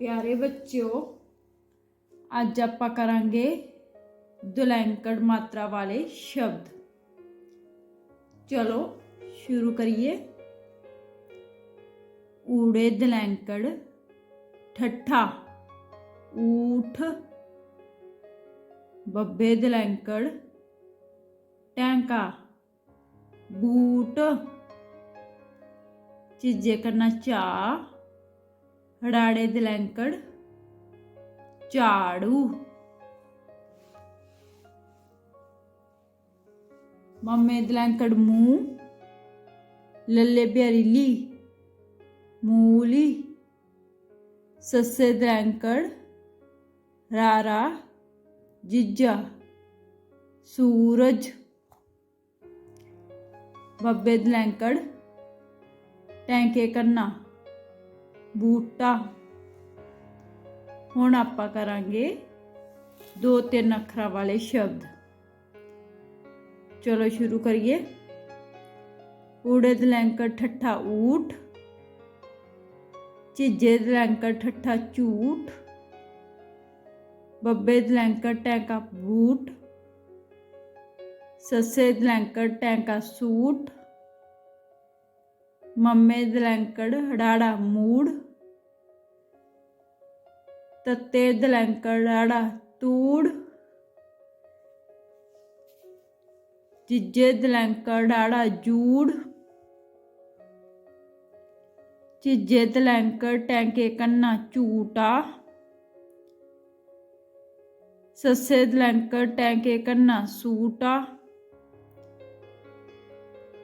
ਪਿਆਰੇ ਬੱਚਿਓ ਅੱਜ ਆਪਾਂ ਕਰਾਂਗੇ ਦੁਲੈਂਕੜ ਮਾਤਰਾ ਵਾਲੇ ਸ਼ਬਦ ਚਲੋ ਸ਼ੁਰੂ ਕਰੀਏ ਊੜੇ ਦਲੈਂਕੜ ਠੱਠਾ ਊਠ ਬੱਬੇ ਦਲੈਂਕੜ ਟੈਂਕਾ ਬੂਟ ਚੀਜੇ ਕਰਨਾ ਚਾ ਹੜਾੜੇ ਦਲੈਂਕੜ ਝਾੜੂ। ਮੰਮੇ ਦਲੈਂਕੜ ਮੂੰਹ, ਲੱਲੇ ਬਿਆਰੀਲੀ ਮੂਲੀ। ਸੱਸੇ ਦਲੈਂਕੜ ਰਾਰਾ, ਜਿੱਜਾ, ਸੂਰਜ। ਬੱਬੇ ਦਲੈਂਕੜ ਟੈਂਕੇ ਕਰਨਾ ਬੂਟਾ। ਹੁਣ ਆਪਾਂ ਕਰਾਂਗੇ ਦੋ ਤਿੰਨ ਅੱਖਰਾਂ ਵਾਲੇ ਸ਼ਬਦ। ਚਲੋ ਸ਼ੁਰੂ ਕਰੀਏ। ਊੜੇ ਦਲੈਂਕੜ ਠੱਠਾ ਊਠ, ਝਿੱਜੇ ਦਲੈਂਕੜ ਠੱਠਾ ਝੂਠ, ਬੱਬੇ ਦਲੈਂਕੜ ਟੈਂਕਾ ਬੂਟ, ਸੱਸੇ ਦਲੈਂਕੜ ਟੈਂਕਾ ਸੂਟ ਮੰਮੇ ਦਲੈਂਕੜ ਹੜਾੜਾ ਮੂੜ। ਤੱਤੇ ਦਲੈਂਕੜ ਹੜਾੜਾ ਤੂੜ। ਜਿੱਜੇ ਦਲੈਂਕੜ ਹੜਾੜਾ ਜੂੜ। ਚੀਜੇ ਦਲੈਂਕੜ ਟੈਂਕੇ ਕੰਨਾ ਝੂਟਾ। ਸੱਸੇ ਦਲੈਂਕੜ ਟੈਂਕੇ ਕੰਨਾ ਸੂਟਾ।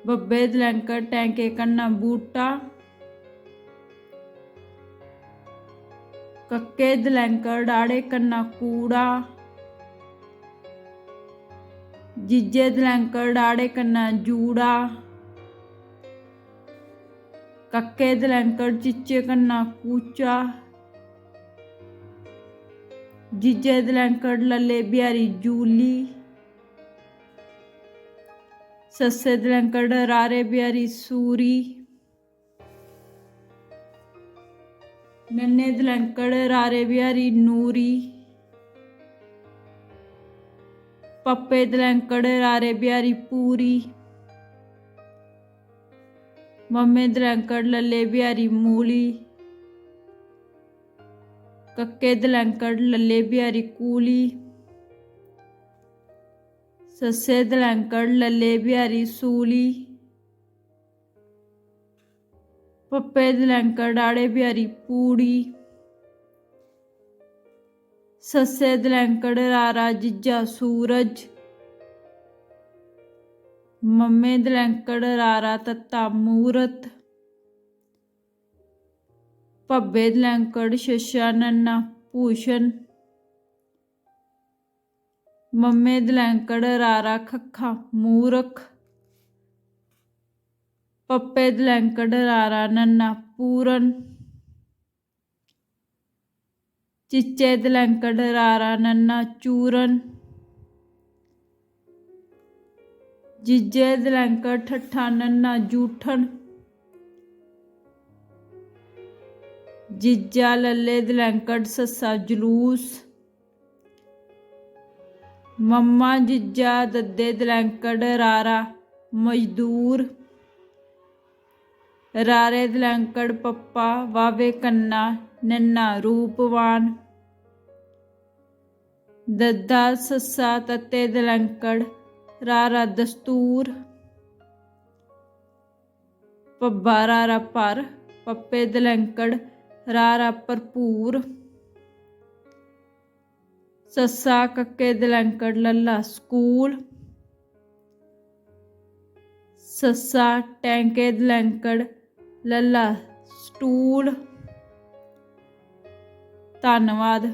ਬੱਬੇ ਦਲੈਂਕੜ ਟੈਂਕੇ ਕੰਨਾ, ਬੂਟਾ। ਕੱਕੇ ਦਲੈਂਕੜ ਡਾੜੇ ਕੰਨਾ, ਕੂੜਾ। ਜਿੱਜੇ ਦਲੈਂਕੜ ਡਾੜੇ ਕੰਨਾ, ਜੂੜਾ। ਕੱਕੇ ਦਲੈਂਕੜ ਚਿੱਚੇ ਕੰਨਾ, ਕੂਚਾ। ਜਿੱਜੇ ਦਲੈਂਕੜ ਲੱਲੇ ਬਿਹਾਰੀ, ਜੂਲੀ। ਸੱਸੇ ਦਲੰਕੜ ਰਾਰੇ ਬਿਆਰੀ ਸੂਰੀ ਨੰਨੇ ਦਲੰਕੜ ਰਾਰੇ ਬਿਆਰੀ ਨੂਰੀ ਪੱਪੇ ਦਲੰਕੜ ਰਾਰੇ ਬਿਆਰੀ ਪੂਰੀ ਮੰਮੇ ਦਲੰਕੜ ਲੱਲੇ ਬਿਆਰੀ ਮੂਲੀ ਕੱਕੇ ਦਲੰਕੜ ਲੱਲੇ ਬਿਆਰੀ ਕੂਲੀ ਸੱਸੇ ਦਲੰਕੜ, ਲੱਲੇ ਬਿਹਾਰੀ, ਸੂਲੀ। ਪੱਪੇ ਦਲੰਕੜ ਆੜੇ ਬਿਹਾਰੀ, ਪੂੜੀ। ਸੱਸੇ ਦਲੰਕੜ, ਰਾਰਾ, ਜਿੱਜਾ, ਸੂਰਜ। ਮੰਮੇ ਦਲੰਕੜ, ਰਾਰਾ, ਤੱਤਾ, ਮੂਰਤ। ਭੱਬੇ ਦਲੰਕੜ, ਸ਼ਸ਼ਾ, ਨੰਨਾ, ਭੂਸ਼ਣ। ਮੰਮੇ ਦਲੈਂਕੜ ਰਾਰਾ ਖੱਖਾ, ਮੂਰਖ। ਪੱਪੇ ਦਲੈਂਕੜ ਰਾਰਾ ਨੰਨਾ, ਪੂਰਨ। ਚਿੱਚੇ ਦਲੈਂਕੜ ਰਾਰਾ ਨੰਨਾ, ਚੂਰਨ। ਜਿੱਜੇ ਦਲੈਂਕੜ ਠੱਠਾ ਨੰਨਾ, ਜੂਠਣ। ਜਿੱਜਾ ਲੱਲੇ ਦਲੈਂਕੜ ਸੱਸਾ ਜਲੂਸ। ਮੰਮਾ ਜਿੱਜਾ ਦੱਦੇ ਦਲੰਕੜ ਰਾਰਾ ਮਜ਼ਦੂਰ। ਰਾਰੇ ਦਲੰਕੜ ਪੱਪਾ ਵਾਵੇ ਕੰਨਾ ਨੰਨਾ ਰੂਪਵਾਨ। ਦੱਦਾ ਸੱਸਾ ਤੱਤੇ ਦਲੰਕੜ ਰਾਰਾ ਦਸਤੂਰ। ਪੱਬਾ ਰਾਰਾ ਪਰ ਪੱਪੇ ਦਲੰਕੜ ਰਾਰਾ ਭਰਪੂਰ। ਸੱਸਾ ਕੱਕੇ ਦਲੰਕੜ ਲੱਲਾ ਸਕੂਲ। ਸੱਸਾ ਟੈਂਕੇ ਦਲੰਕੜ ਲੱਲਾ ਸਟੂਲ। ਧੰਨਵਾਦ।